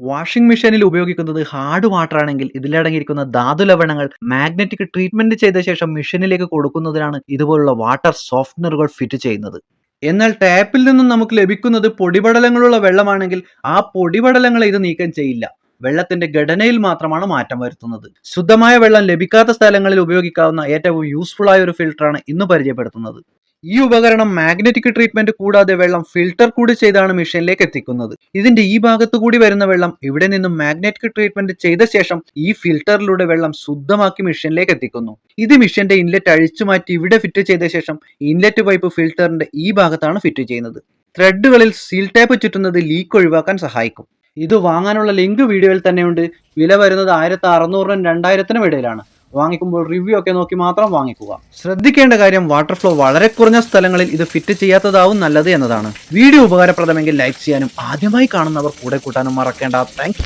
Washing മെഷീനിൽ ഉപയോഗിക്കുന്നത് hard water ആണെങ്കിൽ ഇതിലടങ്ങിയിരിക്കുന്ന ധാതു ലവണങ്ങൾ മാഗ്നറ്റിക് ട്രീറ്റ്മെന്റ് ചെയ്ത ശേഷം മെഷീനിലേക്ക് കൊടുക്കുന്നതിനാണ് ഇതുപോലുള്ള വാട്ടർ സോഫ്റ്റ്നറുകൾ ഫിറ്റ് ചെയ്യുന്നത്. എന്നാൽ ടാപ്പിൽ നിന്നും നമുക്ക് ലഭിക്കുന്നത് പൊടിപടലങ്ങളുള്ള വെള്ളമാണെങ്കിൽ ആ പൊടിപടലങ്ങളെ ഇത് നീക്കം ചെയ്യില്ല. വെള്ളത്തിന്റെ ഘടനയിൽ മാത്രമാണ് മാറ്റം വരുത്തുന്നത്. ശുദ്ധമായ വെള്ളം ലഭിക്കാത്ത സ്ഥലങ്ങളിൽ ഉപയോഗിക്കാവുന്ന ഏറ്റവും യൂസ്ഫുൾ ആയ ഒരു ഫിൽട്ടറാണ് ഇന്ന് പരിചയപ്പെടുത്തുന്നത്. ഈ ഉപകരണം മാഗ്നറ്റിക് ട്രീറ്റ്മെന്റ് കൂടാതെ വെള്ളം ഫിൽട്ടർ കൂടി ചെയ്താണ് മെഷീനിലേക്ക് എത്തിക്കുന്നത്. ഇതിന്റെ ഈ ഭാഗത്തു കൂടി വരുന്ന വെള്ളം ഇവിടെ നിന്നും മാഗ്നറ്റിക് ട്രീറ്റ്മെന്റ് ചെയ്ത ശേഷം ഈ ഫിൽട്ടറിലൂടെ വെള്ളം ശുദ്ധമാക്കി മെഷീനിലേക്ക് എത്തിക്കുന്നു. ഇത് മെഷീന്റെ ഇൻലെറ്റ് അഴിച്ചു മാറ്റി ഇവിടെ ഫിറ്റ് ചെയ്ത ശേഷം ഇൻലെറ്റ് പൈപ്പ് ഫിൽട്ടറിന്റെ ഈ ഭാഗത്താണ് ഫിറ്റ് ചെയ്യുന്നത്. ത്രെഡുകളിൽ സീൽ ടേപ്പ് ചുറ്റുന്നത് ലീക്ക് ഒഴിവാക്കാൻ സഹായിക്കും. ഇത് വാങ്ങാനുള്ള ലിങ്ക് വീഡിയോയിൽ തന്നെയുണ്ട്. വില വരുന്നത് ആയിരത്തി അറുന്നൂറിനും രണ്ടായിരത്തിനും ഇടയിലാണ്. വാങ്ങിക്കുമ്പോൾ റിവ്യൂ ഒക്കെ നോക്കി മാത്രം വാങ്ങിക്കുക. ശ്രദ്ധിക്കേണ്ട കാര്യം വാട്ടർ ഫ്ലോ വളരെ കുറഞ്ഞ സ്ഥലങ്ങളിൽ ഇത് ഫിറ്റ് ചെയ്യാത്തതാവും നല്ലത് എന്നതാണ്. വീഡിയോ ഉപകാരപ്രദമെങ്കിൽ ലൈക്ക് ചെയ്യാനും ആദ്യമായി കാണുന്നവർ കൂടെ കൂട്ടാനും മറക്കേണ്ട. താങ്ക്